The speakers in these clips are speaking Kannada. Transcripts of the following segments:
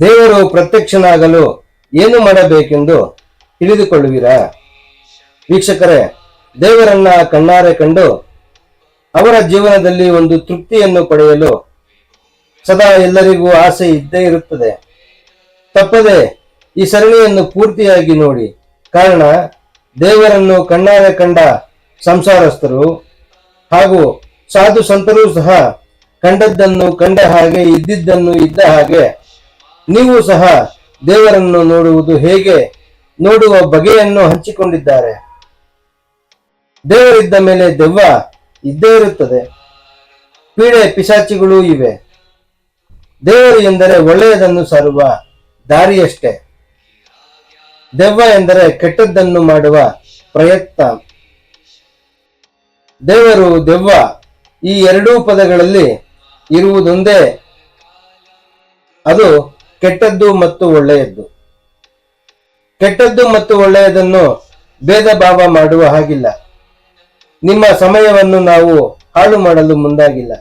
ದೇವರು ಪ್ರತ್ಯಕ್ಷನಾಗಲು ಏನು ಮಾಡಬೇಕೆಂದು ತಿಳಿದುಕೊಳ್ಳುವಿರಾ? ವೀಕ್ಷಕರೇ, ದೇವರನ್ನ ಕಣ್ಣಾರೆ ಕಂಡು ಅವರ ಜೀವನದಲ್ಲಿ ಒಂದು ತೃಪ್ತಿಯನ್ನು ಪಡೆಯಲು ಸದಾ ಎಲ್ಲರಿಗೂ ಆಸೆ ಇದ್ದೇ ಇರುತ್ತದೆ. ತಪ್ಪದೆ ಈ ಸರಣಿಯನ್ನು ಪೂರ್ತಿಯಾಗಿ ನೋಡಿ. ಕಾರಣ, ದೇವರನ್ನು ಕಣ್ಣಾರೆ ಕಂಡ ಸಂಸಾರಸ್ಥರು ಹಾಗೂ ಸಾಧು ಸಂತರೂ ಸಹ ಕಂಡದ್ದನ್ನು ಕಂಡ ಹಾಗೆ ಇದ್ದಿದ್ದನ್ನು ಇದ್ದ ಹಾಗೆ ನೀವು ಸಹ ದೇವರನ್ನು ನೋಡುವುದು ಹೇಗೆ? ನೋಡುವ ಬಗೆಯನ್ನು ಹಂಚಿಕೊಂಡಿದ್ದಾರೆ. ದೇವರಿದ್ದ ಮೇಲೆ ದೆವ್ವ ಇದ್ದೇ ಇರುತ್ತದೆ. ಪೀಡೆ ಪಿಶಾಚಿಗಳೂ ಇವೆ. ದೇವರು ಎಂದರೆ ಒಳ್ಳೆಯದನ್ನು ಸಾರುವ ದಾರಿಯಷ್ಟೇ. ದೆವ್ವ ಎಂದರೆ ಕೆಟ್ಟದ್ದನ್ನು ಮಾಡುವ ಪ್ರಯತ್ನ. ದೇವರು ದೆವ್ವ ಈ ಎರಡೂ ಪದಗಳಲ್ಲಿ ಇರುವುದೊಂದೇ. ಅದು ಕೆಟ್ಟದ್ದು ಮತ್ತು ಒಳ್ಳೆಯದ್ದು. ಕೆಟ್ಟದ್ದು ಮತ್ತು ಒಳ್ಳೆಯದನ್ನು ಭೇದ ಭಾವ ಮಾಡುವ ಹಾಗಿಲ್ಲ. ನಿಮ್ಮ ಸಮಯವನ್ನು ನಾವು ಹಾಳು ಮಾಡಲು ಮುಂದಾಗಿಲ್ಲ.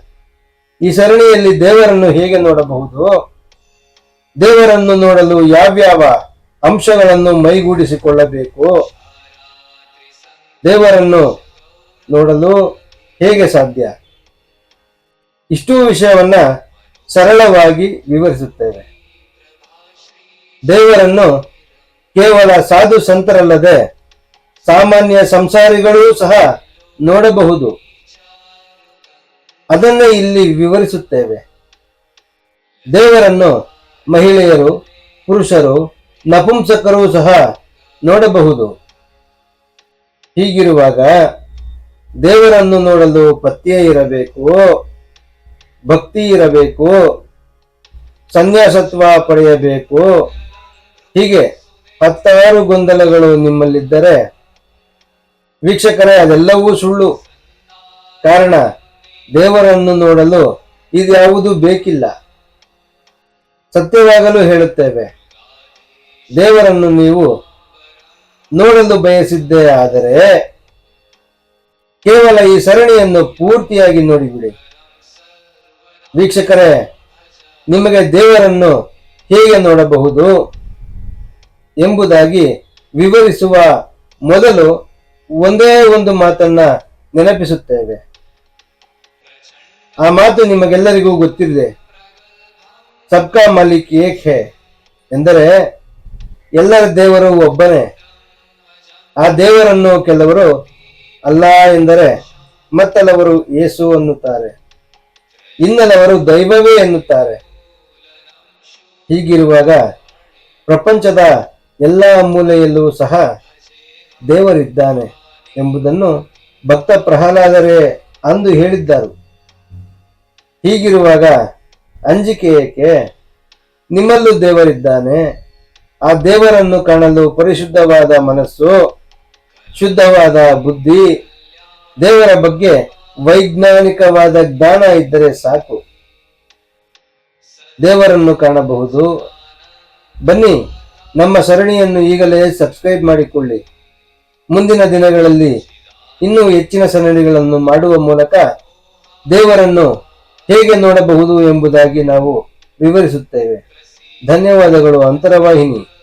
ಈ ಸರಣಿಯಲ್ಲಿ ದೇವರನ್ನು ಹೇಗೆ ನೋಡಬಹುದು? ದೇವರನ್ನು ನೋಡಲು ಯಾವ್ಯಾವ ಅಂಶಗಳನ್ನು ಮೈಗೂಡಿಸಿಕೊಳ್ಳಬೇಕು? ದೇವರನ್ನು ನೋಡಲು ಹೇಗೆ ಸಾಧ್ಯ? ಇಷ್ಟೂ ವಿಷಯವನ್ನ ಸರಳವಾಗಿ ವಿವರಿಸುತ್ತೇವೆ. ದೇವರನ್ನು ಕೇವಲ ಸಾಧು ಸಂತರಲ್ಲದೆ ಸಾಮಾನ್ಯ ಸಂಸಾರಿಗಳೂ ಸಹ ನೋಡಬಹುದು. ಅದನ್ನೇ ಇಲ್ಲಿ ವಿವರಿಸುತ್ತೇವೆ. ದೇವರನ್ನು ಮಹಿಳೆಯರು, ಪುರುಷರು, ನಪುಂಸಕರು ಸಹ ನೋಡಬಹುದು. ಹೀಗಿರುವಾಗ ದೇವರನ್ನು ನೋಡಲು ಪತ್ಯ ಇರಬೇಕು, ಭಕ್ತಿ ಇರಬೇಕು, ಸನ್ಯಾಸತ್ವ ಪಡೆಯಬೇಕು ಹೀಗೆ ಹತ್ತಾರು ಗೊಂದಲಗಳು ನಿಮ್ಮಲ್ಲಿದ್ದರೆ ವೀಕ್ಷಕರೇ, ಅದೆಲ್ಲವೂ ಸುಳ್ಳು. ಕಾರಣ, ದೇವರನ್ನು ನೋಡಲು ಇದ್ಯಾವುದೂ ಬೇಕಿಲ್ಲ. ಸತ್ಯವಾಗಲು ಹೇಳುತ್ತೇವೆ, ದೇವರನ್ನು ನೀವು ನೋಡಲು ಬಯಸಿದ್ದೇ ಆದರೆ ಕೇವಲ ಈ ಸರಣಿಯನ್ನು ಪೂರ್ತಿಯಾಗಿ ನೋಡಿಬಿಡಿ. ವೀಕ್ಷಕರೇ, ನಿಮಗೆ ದೇವರನ್ನು ಹೇಗೆ ನೋಡಬಹುದು? ಎಂಬುದಾಗಿ ವಿವರಿಸುವ ಮೊದಲು ಒಂದೇ ಒಂದು ಮಾತನ್ನ ನೆನಪಿಸುತ್ತೇವೆ. ಆ ಮಾತು ನಿಮಗೆಲ್ಲರಿಗೂ ಗೊತ್ತಿದೆ. ಸಬ್ಕಾ ಮಾಲಿಕ್ ಏಕ್ ಎಂದರೆ ಎಲ್ಲರ ದೇವರು ಒಬ್ಬನೇ. ಆ ದೇವರನ್ನು ಕೆಲವರು ಅಲ್ಲ ಎಂದರೆ ಮತ್ತಲವರು ಯೇಸು ಅನ್ನುತ್ತಾರೆ. ಇನ್ನಲವರು ದೈವವೇ ಎನ್ನುತ್ತಾರೆ. ಹೀಗಿರುವಾಗ ಪ್ರಪಂಚದ ಎಲ್ಲ ಮೂಲೆಯಲ್ಲೂ ಸಹ ದೇವರಿದ್ದಾನೆ ಎಂಬುದನ್ನು ಭಕ್ತ ಪ್ರಹ್ಲಾದರೇ ಅಂದು ಹೇಳಿದ್ದರು. ಹೀಗಿರುವಾಗ ಅಂಜಿಕೆ ಏಕೆ ನಿಮ್ಮಲ್ಲೂ ದೇವರಿದ್ದಾನೆ. ಆ ದೇವರನ್ನು ಕಾಣಲು ಪರಿಶುದ್ಧವಾದ ಮನಸ್ಸು, ಶುದ್ಧವಾದ ಬುದ್ಧಿ, ದೇವರ ಬಗ್ಗೆ ವೈಜ್ಞಾನಿಕವಾದ ಜ್ಞಾನ ಇದ್ದರೆ ಸಾಕು. ದೇವರನ್ನು ಕಾಣಬಹುದು. ಬನ್ನಿ ನಮ್ಮ ಸರಣಿಯನ್ನು ಈಗಲೇ ಸಬ್ಸ್ಕ್ರೈಬ್ ಮಾಡಿಕೊಳ್ಳಿ. ಮುಂದಿನ ದಿನಗಳಲ್ಲಿ ಇನ್ನೂ ಹೆಚ್ಚಿನ ಸರಣಿಗಳನ್ನು ಮಾಡುವ ಮೂಲಕ ದೇವರನ್ನು ಹೇಗೆ ನೋಡಬಹುದು ಎಂಬುದಾಗಿ ನಾವು ವಿವರಿಸುತ್ತೇವೆ. ಧನ್ಯವಾದಗಳು, ಅಂತರವಾಹಿನಿ.